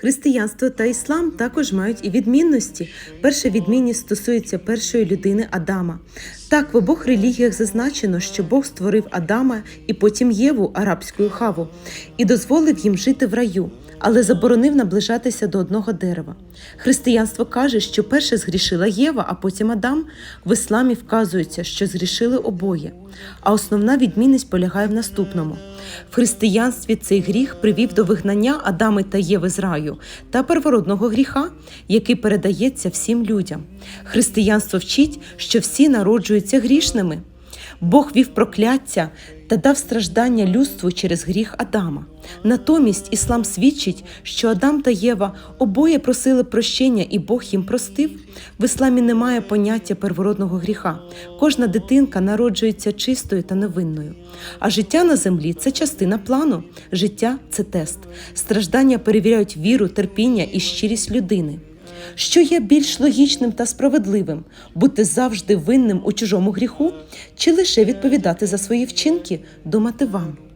Християнство та іслам також мають і відмінності. Перша відмінність стосується першої людини Адама. Так, в обох релігіях зазначено, що Бог створив Адама і потім Єву, арабську хаву, і дозволив їм жити в раю, але заборонив наближатися до одного дерева. Християнство каже, що перше згрішила Єва, а потім Адам. В ісламі вказується, що згрішили обоє. А основна відмінність полягає в наступному: в християнстві цей гріх привів до вигнання Адами та Єви з раю та первородного гріха, який передається всім людям. Християнство вчить, що всі народжуються грішними. Бог вів прокляття та дав страждання людству через гріх Адама. Натомість іслам свідчить, що Адам та Єва обоє просили прощення, і Бог їм простив. В ісламі немає поняття первородного гріха. Кожна дитинка народжується чистою та невинною. А життя на землі це частина плану. Життя це тест. Страждання перевіряють віру, терпіння і щирість людини. Що є більш логічним та справедливим бути завжди винним у чужому гріху, чи лише відповідати за свої вчинки, думати вам.